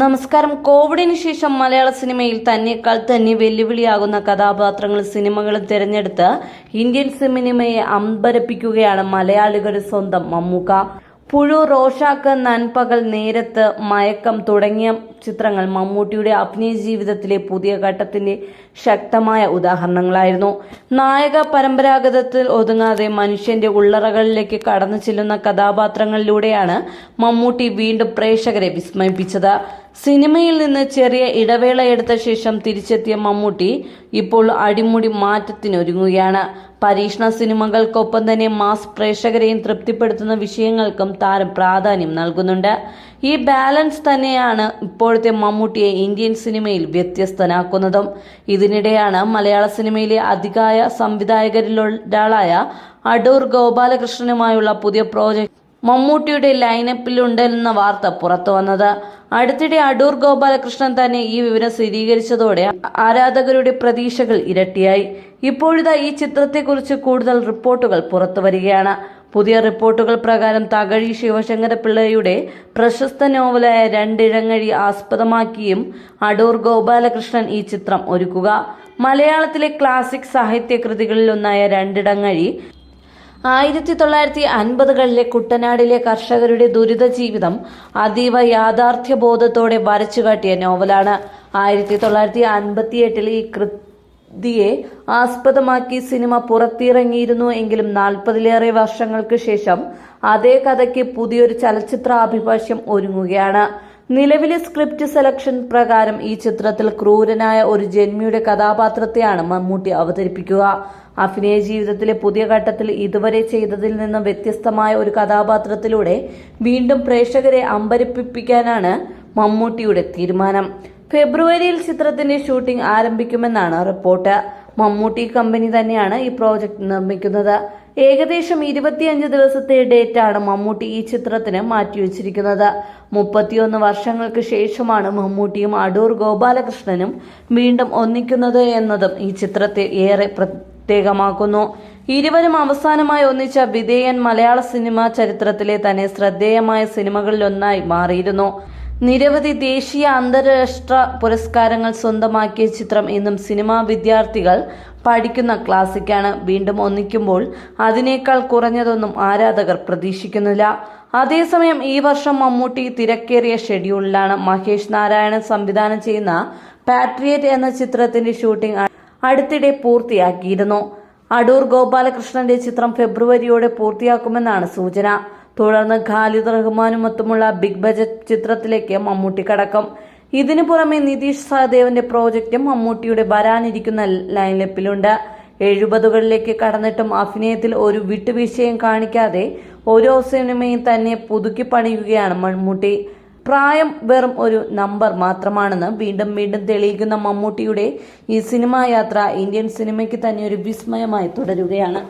നമസ്കാരം. കോവിഡിന് ശേഷം മലയാള സിനിമയിൽ തന്നെക്കാൾ തന്നെ വെല്ലുവിളിയാകുന്ന കഥാപാത്രങ്ങൾ സിനിമകളും തിരഞ്ഞെടുത്ത് ഇന്ത്യൻ സിനിമയെ അമ്പരപ്പിക്കുകയാണ് മലയാളികളുടെ സ്വന്തം മമ്മൂക്ക. പുഴു റോഷാക്ക് നൻപകൽ നേരത്ത് മയക്കം തുടങ്ങിയ ചിത്രങ്ങൾ മമ്മൂട്ടിയുടെ അഭിനയ ജീവിതത്തിലെ പുതിയ ഘട്ടത്തിന്റെ ശക്തമായ ഉദാഹരണങ്ങളായിരുന്നു. നായക പരമ്പരാഗതത്തിൽ ഒതുങ്ങാതെ മനുഷ്യന്റെ ഉള്ളറകളിലേക്ക് കടന്നു ചെല്ലുന്ന കഥാപാത്രങ്ങളിലൂടെയാണ് മമ്മൂട്ടി വീണ്ടും പ്രേക്ഷകരെ വിസ്മയിപ്പിച്ചത്. സിനിമയിൽ നിന്ന് ചെറിയ ഇടവേള എടുത്ത ശേഷം തിരിച്ചെത്തിയ മമ്മൂട്ടി ഇപ്പോൾ അടിമുടി മാറ്റത്തിനൊരുങ്ങുകയാണ്. പരീക്ഷണ സിനിമകൾക്കൊപ്പം തന്നെ മാസ് പ്രേക്ഷകരെയും തൃപ്തിപ്പെടുത്തുന്ന വിഷയങ്ങൾക്കും താരം പ്രാധാന്യം നൽകുന്നുണ്ട്. ഈ ബാലൻസ് തന്നെയാണ് ഇപ്പോഴത്തെ മമ്മൂട്ടിയെ ഇന്ത്യൻ സിനിമയിൽ വ്യത്യസ്തനാക്കുന്നതും. ഇതിനിടെയാണ് മലയാള സിനിമയിലെ അധികായ സംവിധായകരിലൊരാളായ അടൂർ ഗോപാലകൃഷ്ണനുമായുള്ള പുതിയ പ്രോജക്ട് മമ്മൂട്ടിയുടെ ലൈനപ്പിലുണ്ടെന്ന വാർത്ത പുറത്തു വന്നത്. അടുത്തിടെ അടൂർ ഗോപാലകൃഷ്ണൻ തന്നെ ഈ വിവരം സ്ഥിരീകരിച്ചതോടെ ആരാധകരുടെ പ്രതീക്ഷകൾ ഇരട്ടിയായി. ഇപ്പോഴിതാ ഈ ചിത്രത്തെക്കുറിച്ച് കൂടുതൽ റിപ്പോർട്ടുകൾ പുറത്തുവരികയാണ്. പുതിയ റിപ്പോർട്ടുകൾ പ്രകാരം തകഴി ശിവശങ്കരപിള്ളയുടെ പ്രശസ്ത നോവലായ രണ്ടിഴങ്ങഴി ആസ്പദമാക്കിയും അടൂർ ഗോപാലകൃഷ്ണൻ ഈ ചിത്രം ഒരുക്കുക. മലയാളത്തിലെ ക്ലാസിക് സാഹിത്യ കൃതികളിലൊന്നായ രണ്ടിടങ്ങഴി ആയിരത്തി തൊള്ളായിരത്തി അൻപതുകളിലെ കുട്ടനാടിലെ കർഷകരുടെ ദുരിത ജീവിതം അതീവ യാഥാർത്ഥ്യബോധത്തോടെ വരച്ചുകാട്ടിയ നോവലാണ്. ആയിരത്തി തൊള്ളായിരത്തി അൻപത്തി എട്ടിൽ ഈ കൃതിയെ ആസ്പദമാക്കി സിനിമ പുറത്തിറങ്ങിയിരുന്നു എങ്കിലും നാൽപ്പതിലേറെ വർഷങ്ങൾക്ക് ശേഷം അതേ കഥയ്ക്ക് പുതിയൊരു ചലച്ചിത്രാഭിഭാഷ്യം ഒരുങ്ങുകയാണ്. നിലവിലെ സ്ക്രിപ്റ്റ് സെലക്ഷൻ പ്രകാരം ഈ ചിത്രത്തിൽ ക്രൂരനായ ഒരു ജന്മിയുടെ കഥാപാത്രത്തെയാണ് മമ്മൂട്ടി അവതരിപ്പിക്കുക. അഭിനയ ജീവിതത്തിലെ പുതിയ ഘട്ടത്തിൽ ഇതുവരെ ചെയ്തതിൽ നിന്നും വ്യത്യസ്തമായ ഒരു കഥാപാത്രത്തിലൂടെ വീണ്ടും പ്രേക്ഷകരെ അമ്പരിപ്പിക്കാനാണ് മമ്മൂട്ടിയുടെ തീരുമാനം. ഫെബ്രുവരിയിൽ ചിത്രത്തിന്റെ ഷൂട്ടിംഗ് ആരംഭിക്കുമെന്നാണ് റിപ്പോർട്ട്. മമ്മൂട്ടി കമ്പനി തന്നെയാണ് ഈ പ്രോജക്റ്റ് നിർമ്മിക്കുന്നത്. ഏകദേശം ഇരുപത്തിയഞ്ച് ദിവസത്തെ ഡേറ്റാണ് മമ്മൂട്ടി ഈ ചിത്രത്തിന് മാറ്റിവെച്ചിരിക്കുന്നത്. മുപ്പത്തിയൊന്ന് വർഷങ്ങൾക്ക് ശേഷമാണ് മമ്മൂട്ടിയും അടൂർ ഗോപാലകൃഷ്ണനും വീണ്ടും ഒന്നിക്കുന്നത് എന്നതും ഈ ചിത്രത്തെ ഏറെ പ്രത്യേകമാക്കുന്നു. ഇരുവരും അവസാനമായി ഒന്നിച്ച വിധേയൻ മലയാള സിനിമാ ചരിത്രത്തിലെ തന്നെ ശ്രദ്ധേയമായ സിനിമകളിലൊന്നായി മാറിയിരുന്നു. നിരവധി ദേശീയ അന്താരാഷ്ട്ര പുരസ്കാരങ്ങൾ സ്വന്തമാക്കിയ ചിത്രം ഇന്നും സിനിമാ വിദ്യാർത്ഥികൾ പഠിക്കുന്ന ക്ലാസിക്കാണ്. വീണ്ടും ഒന്നിക്കുമ്പോൾ അതിനേക്കാൾ കുറഞ്ഞതൊന്നും ആരാധകർ പ്രതീക്ഷിക്കുന്നില്ല. അതേസമയം ഈ വർഷം മമ്മൂട്ടി തിരക്കേറിയ ഷെഡ്യൂളിലാണ് മഹേഷ് നാരായണൻ സംവിധാനം ചെയ്യുന്ന പാട്രിയറ്റ് എന്ന ചിത്രത്തിന്റെ ഷൂട്ടിംഗ് അടുത്തിടെ പൂർത്തിയാക്കിയിരുന്നു. അടൂർ ഗോപാലകൃഷ്ണന്റെ ചിത്രം ഫെബ്രുവരിയോടെ പൂർത്തിയാക്കുമെന്നാണ് സൂചന. തുടർന്ന് ഖാലിദ് റഹ്മാനുമൊത്തുമുള്ള ബിഗ് ബജറ്റ് ചിത്രത്തിലേക്ക് മമ്മൂട്ടി കടക്കും. ഇതിനു പുറമെ നിതീഷ് സഹദേവന്റെ പ്രോജക്റ്റും മമ്മൂട്ടിയുടെ വരാനിരിക്കുന്ന ലൈനപ്പിലുണ്ട് എഴുപതുകളിലേക്ക് കടന്നിട്ടും അഭിനയത്തിൽ ഒരു വിട്ടുവീഴ്ചയും കാണിക്കാതെ ഓരോ സിനിമയും തന്നെ പുതുക്കി പണിയുകയാണ് മമ്മൂട്ടി. പ്രായം വെറും ഒരു നമ്പർ മാത്രമാണെന്ന് വീണ്ടും വീണ്ടും തെളിയിക്കുന്ന മമ്മൂട്ടിയുടെ ഈ സിനിമാ യാത്ര ഇന്ത്യൻ സിനിമയ്ക്ക് തന്നെ ഒരു വിസ്മയമായി തുടരുകയാണ്.